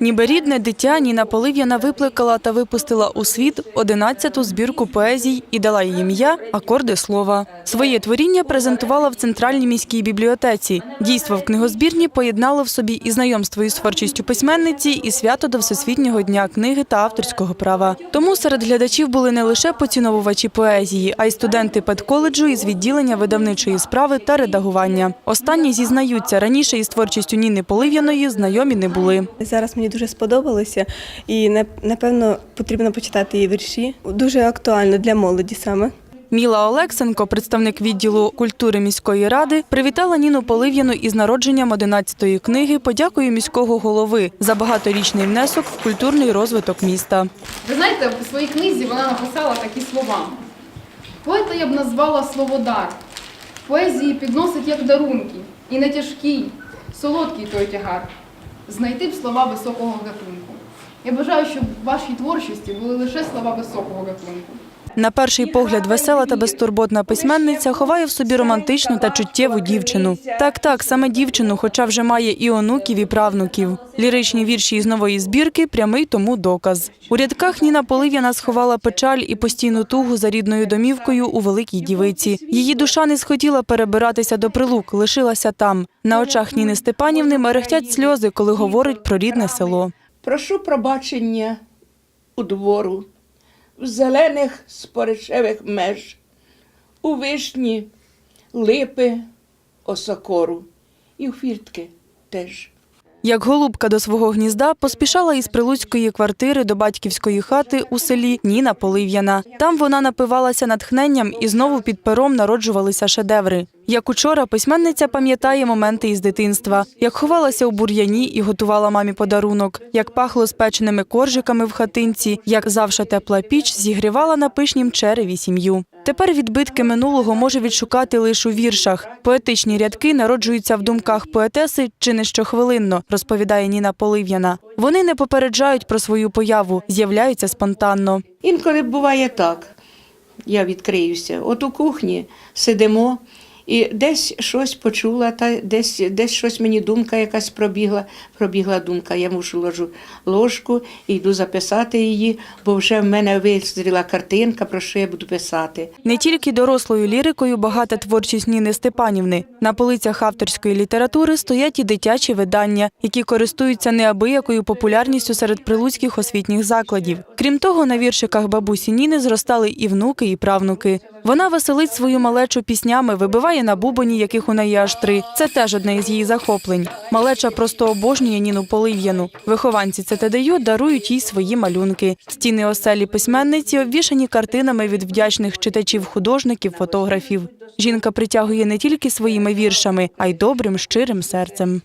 Ніби рідне дитя Ніна Полив'яна випликала та випустила у світ 11-ту збірку поезій і дала їй ім'я «Акорди слова». Своє творіння презентувала в Центральній міській бібліотеці. Дійство в книгозбірні поєднало в собі і знайомство із творчістю письменниці, і свято до Всесвітнього дня книги та авторського права. Тому серед глядачів були не лише поціновувачі поезії, а й студенти педколеджу із відділення видавничої справи та редагування. Останні зізнаються, раніше із творчістю Ніни Полив'яної знайомі не були. Зараз мені дуже сподобалося, і напевно потрібно почитати її вірші. Дуже актуально для молоді саме. Міла Олексенко, представник відділу культури міської ради, привітала Ніну Полив'яну із народженням 11-ї книги подякою міського голови за багаторічний внесок в культурний розвиток міста. Ви знаєте, в своїй книзі вона написала такі слова. Поета я б назвала словодар. Поезії підносить як дарунки, і не тяжкий, солодкий той тягар. Знайти б слова високого гатунку. Я бажаю, щоб в вашій творчості були лише слова високого гатунку. На перший погляд, весела та безтурботна письменниця ховає в собі романтичну та чуттєву дівчину. Так, так, саме дівчину, хоча вже має і онуків, і правнуків. Ліричні вірші із нової збірки прямий тому доказ. У рядках Ніна Полив'яна сховала печаль і постійну тугу за рідною домівкою у великій дівиці. Її душа не схотіла перебиратися до прилук, лишилася там. На очах Ніни Степанівни мерехтять сльози, коли говорить про рідне село. Прошу пробачення у двору, в зелених споришевих меж, у вишні, липи, осокору і в фіртки теж. Як голубка до свого гнізда поспішала із прилуцької квартири до батьківської хати у селі Ніна Полив'яна. Там вона напивалася натхненням і знову під пером народжувалися шедеври. Як учора, письменниця пам'ятає моменти із дитинства, як ховалася у бур'яні і готувала мамі подарунок, як пахло спеченими коржиками в хатинці, як завша тепла піч зігрівала на пишнім череві сім'ю. Тепер відбитки минулого може відшукати лише у віршах. Поетичні рядки народжуються в думках поетеси чи не щохвилинно, розповідає Ніна Полив'яна. Вони не попереджають про свою появу, з'являються спонтанно. Інколи буває так. Я відкриюся. От у кухні сидимо, і десь щось почула, та десь, десь щось мені думка якась пробігла. Пробігла думка. Я мушу ложу ложку і йду записати її, бо вже в мене визріла картинка, про що я буду писати. Не тільки дорослою лірикою багата творчість Ніни Степанівни. На полицях авторської літератури стоять і дитячі видання, які користуються неабиякою популярністю серед прилуцьких освітніх закладів. Крім того, на віршиках бабусі Ніни зростали і внуки, і правнуки. Вона веселить свою малечу піснями, вибиває на бубоні, яких у неї аж три. Це теж одне із її захоплень. Малеча просто обожнює Ніну Полив'яну. Вихованці ЦТДЮ дарують їй свої малюнки. Стіни оселі письменниці обвішані картинами від вдячних читачів, художників, фотографів. Жінка притягує не тільки своїми віршами, а й добрим, щирим серцем.